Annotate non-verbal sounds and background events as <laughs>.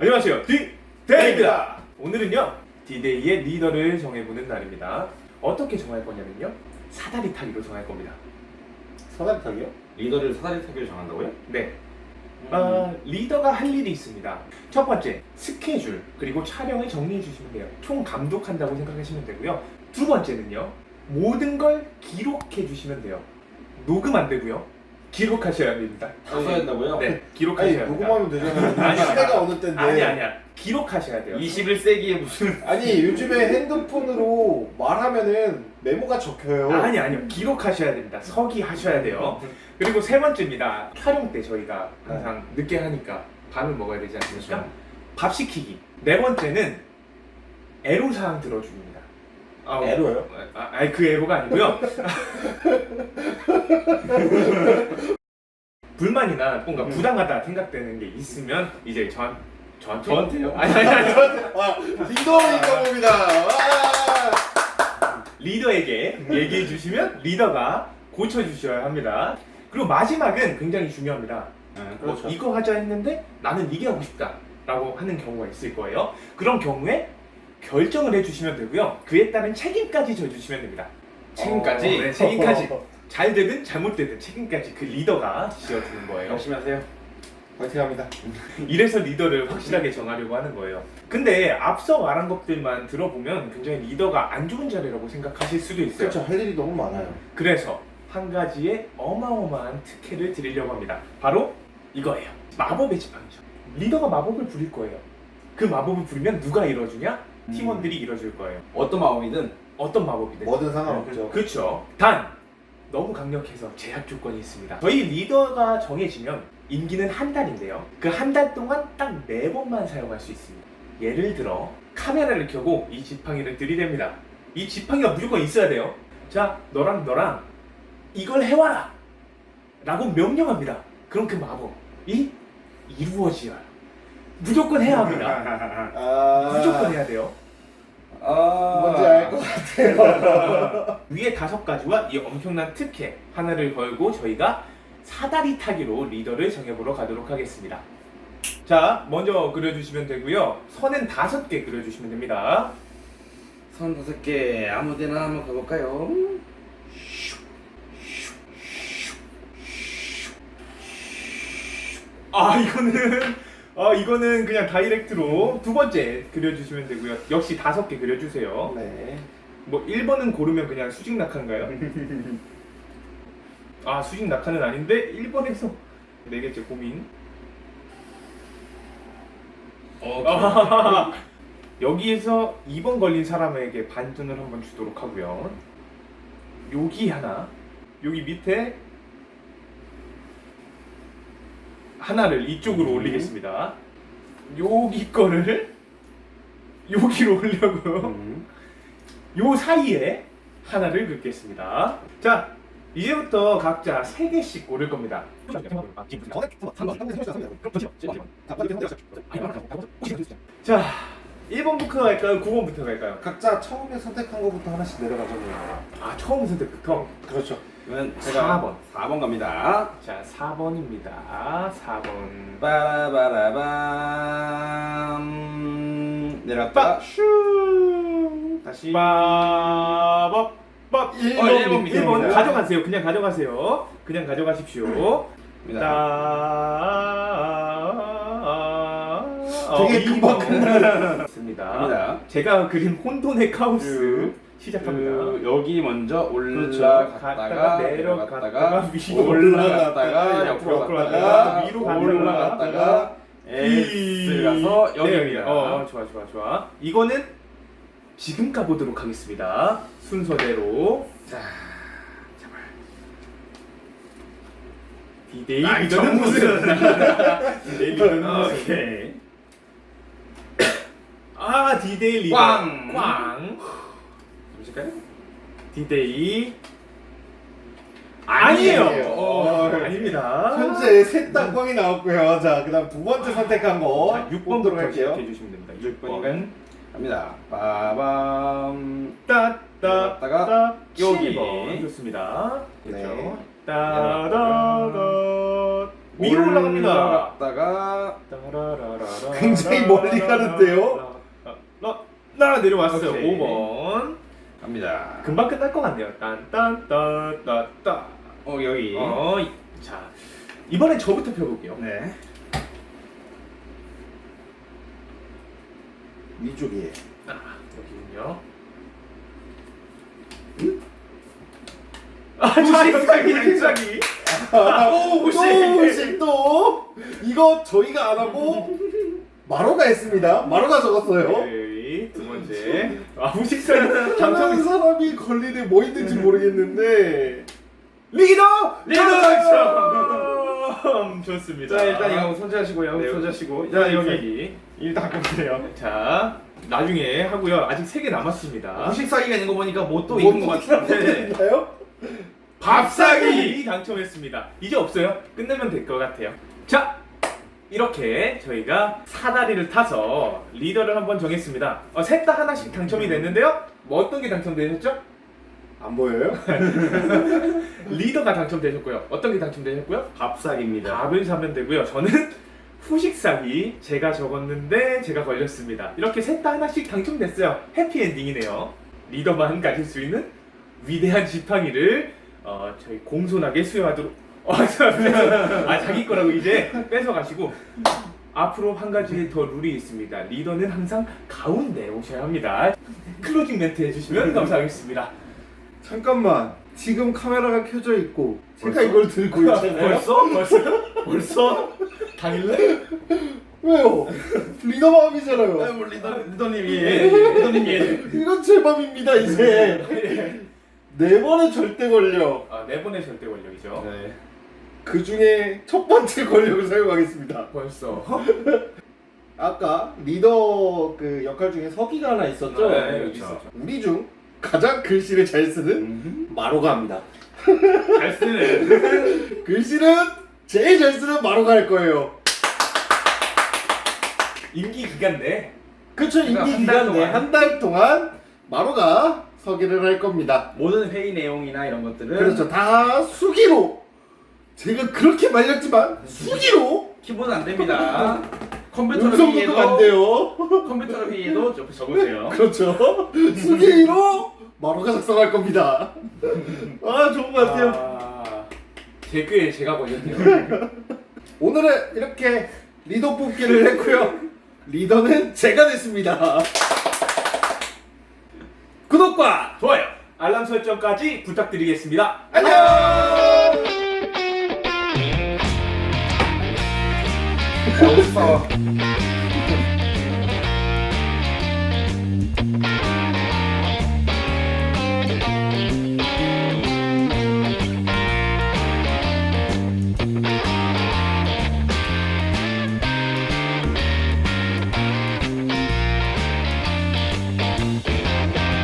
안녕하세요. 디데이입니다. 오늘은요. 디데이의 리더를 정해보는 날입니다. 어떻게 정할 거냐면요. 사다리 타기로 정할 겁니다. 사다리 타기요? 리더를 사다리 타기로 정한다고요? 네. 아, 리더가 할 일이 있습니다. 첫 번째, 스케줄, 그리고 촬영을 정리해 주시면 돼요. 총 감독한다고 생각하시면 되고요. 두 번째는요, 모든 걸 기록해 주시면 돼요. 녹음 안 되고요. 기록하셔야 됩니다. 다 써야 된다고요? 네, 아니 기록하셔야 됩니다. 녹음하면 되잖아요. 아니, 시대가 어느 때인데. 아니, 아니야. 기록하셔야 돼요. 21세기에 무슨 <laughs> 아니, 요즘에 핸드폰으로 말하면은 메모가 적혀요. 아니, 아니요. 기록하셔야 됩니다. 서기 하셔야 돼요. 그리고 세 번째입니다. 촬영 때 저희가 항상 늦게 하니까 밥을 먹어야 되지 않습니까? 그렇죠. 밥 시키기. 네 번째는 애로사항 들어줍니다. 아, 애로요? 아, 아니 그 애로가 아니고요. <laughs> 불만이나 뭔가 음. 부당하다 생각되는 게 있으면 이제 전 저한테 저한테요? 아니 아니 아니 <laughs> 아, 리더니까 봅니다. 와! 리더에게 얘기해 주시면 리더가 고쳐 주셔야 합니다. 그리고 마지막은 굉장히 중요합니다. 네, 뭐 그렇죠. 이거 하자 했는데 나는 이게 하고 싶다라고 하는 경우가 있을 거예요. 그런 경우에 결정을 해주시면 되고요. 그에 따른 책임까지 져주시면 됩니다. 책임까지? 어, 네, 책임까지. <laughs> 잘 되든 잘못되든 책임까지 그 리더가 지어주는 거예요. 열심히 하세요. 파이팅 합니다. <laughs> 이래서 리더를 확실하게 정하려고 하는 거예요. 근데 앞서 말한 것들만 들어보면 굉장히 리더가 안 좋은 자리라고 생각하실 수도 있어요. 그렇죠. 할 일이 너무 많아요. 그래서 한 가지의 어마어마한 특혜를 드리려고 합니다. 바로 이거예요. 마법의 지팡이죠. 리더가 마법을 부릴 거예요. 그 마법을 부리면 누가 이뤄주냐? 음. 팀원들이 이뤄줄 거예요. 어떤 마음이든 어떤 마법이든. 뭐든 상관없죠. 그렇죠. 단 너무 강력해서 제약 조건이 있습니다. 저희 리더가 정해지면 임기는 한 달인데요. 그 한 달 동안 딱 네 번만 사용할 수 있습니다. 예를 들어 카메라를 켜고 이 지팡이를 들이댑니다. 이 지팡이가 무조건 있어야 돼요. 자, 너랑 너랑 이걸 해와라! 라고 명령합니다. 그럼 그 마법이 이루어져요. 무조건 해야 합니다. 아, 무조건 해야 돼요. 아 뭔지 알 것 같아요. <laughs> 위에 다섯 가지와 이 엄청난 특혜 하나를 걸고 저희가 사다리 타기로 리더를 정해보러 가도록 하겠습니다. 자, 먼저 그려주시면 되고요. 선은 다섯 개 그려주시면 됩니다. 선 다섯 개 아무데나 한번 가볼까요? 아, 이거는 아, 이거는 그냥 다이렉트로 두 번째 그려주시면 되고요. 역시 다섯 개 그려주세요. 네. 뭐 1번은 고르면 그냥 수직 낙하인가요? <laughs> 아, 수직 낙하는 아닌데 1번에서 네 개째 고민. 어, <laughs> 아, 여기에서 2번 걸린 사람에게 반전을 한번 주도록 하고요. 여기 하나, 여기 밑에 하나를 이쪽으로 음. 올리겠습니다. 여기 거를 여기로 올려고요. 음. 요 사이에 하나를 긋겠습니다. 자, 이제부터 각자 3개씩 고를 겁니다. 자, 1번부터 갈까요? 9번부터 갈까요? 각자 처음에 선택한 것부터 하나씩 내려가자고요. 아, 처음 선택부터. 그렇죠. 그러면 제가 4번. 4번 갑니다. 자, 4번입니다. 4번. 빠라바라밤 내려갔다가 슈. 다시 빠법 법. 일 번, 번일 번입니다. 1번 가져가세요. 그냥 가져가세요. 그냥 가져가십시오. 자. 되게 금방 끝나습니다. <laughs> 갑니다. 제가 그린 혼돈의 카오스 시작합니다. 그 여기 먼저 그렇죠. 올라갔다가 갔다가 내려갔다가 위로 올라갔다가 옆으로 옆으로 갔다가 갔다가 위로 갔다가 올라갔다가 S 가서 네, 여기입니다. 어, 좋아 좋아 좋아. 이거는 지금 가보도록 하겠습니다. 순서대로. 자, 제발. 디데이 아이, 리더는 저 무슨. <laughs> 디데이 리더는 아, 무슨. 오케이. 아, 디데이 리더. 꽝. 꽝. 잠시까요? 디데이. 아니에요. 아니에요. 어, 어, 아닙니다. 현재 셋다 꽝이 나왔고요. 자, 그다음 두 번째 선택한 거 자, 6번부터 보도록 할게요. 시작해 주시면 됩니다. 6번이면 6번. 갑니다. 빠밤 따따 내려갔다가 따 여기. 7번 좋습니다. 네. 그렇죠. 따다다 위로 올라갑니다. 올라갔다가 굉장히 멀리 가는데요? 나, 나 내려왔어요. 오케이. 5번. 갑니다. 금방 끝날 것 같네요. 딴딴딴딴딴. 어 여기. 어, 이- 자 이번엔 저부터 펴볼게요. 네. 위쪽이에요. 아, 여기군요. 아, 장사기, 장사기. 오, 무식. 또 무식 또 이거 저희가 안 하고 <laughs> 마로가 했습니다. 마로가 적었어요. 번째. 아, 한 당첨이 사람이 걸리네 뭐 있는지 모르겠는데 리더! 리더 당첨! 좋습니다. 자 일단 이거 손자시고요. 네, 손자시고. 자, 자 여기. 일단 바꿔주세요. 자, 나중에 하고요. 아직 세 개 남았습니다. 무식 사기가 있는 거 보니까 뭐또 뭐 있는 것또 같은데. 밥사기 당첨했습니다. 이제 없어요. 끝내면 될 것 같아요. 자, 이렇게 저희가 사다리를 타서 리더를 한번 정했습니다. 어, 셋다 하나씩 당첨이 됐는데요. 뭐 어떤 게 당첨되셨죠? 안 보여요? <laughs> 리더가 당첨되셨고요. 어떤 게 당첨되셨고요? 밥사기입니다. 밥을 사면 되고요. 저는 <laughs> 후식 사기 제가 적었는데 제가 걸렸습니다. 이렇게 셋 다 하나씩 당첨됐어요. 해피엔딩이네요. 리더만 가질 수 있는 위대한 지팡이를 어, 저희 공손하게 수여하도록 어. 아 자기 거라고 이제 뺏어 가시고 앞으로 한 가지 더 룰이 있습니다. 리더는 항상 가운데 오셔야 합니다. 클로징 멘트 해주시면 감사하겠습니다. 잠깐만 지금 카메라가 켜져 있고 제가 벌써? 이걸 들고 있잖아요. 벌써? 벌써? 벌써? 당일날? 왜요? 리더 마음이잖아요. 뭐 리더 리더님이 리더님이 이건 제 맘입니다 이제. 네 번에 절대 권력. 아, 네 번의 절대 권력이죠. 네. 그 중에 첫 번째 권력을 사용하겠습니다. 벌써. <laughs> 아까 리더 그 역할 중에 서기가 하나 있었죠? 네, 네, 그렇죠. 있었죠. 우리 중 가장 글씨를 잘 쓰는 마로가 합니다. 잘 쓰는. <laughs> 글씨는 제일 잘 쓰는 마로가 할 거예요. 임기 기간 내. 그쵸 그러니까 임기 한달 기간 내 동안. 한달 동안 마로가 서기를 할 겁니다. 모든 회의 내용이나 이런 것들은 그렇죠. 다 수기로. 제가 그렇게 말렸지만 수기로. 키보드 안 됩니다. 컴퓨터로 음성도 안 돼요. 컴퓨터로 회의해도 좀 적으세요. 그렇죠. 수기로 마로가 작성할 겁니다. 아 좋은 것 같아요. 아, 제 꾀에 제가 걸렸네요. <laughs> 오늘은 이렇게 리더 뽑기를 했고요. 리더는 제가 됐습니다. 구독과 좋아요. 알람 설정까지 부탁드리겠습니다. 안녕. 벌써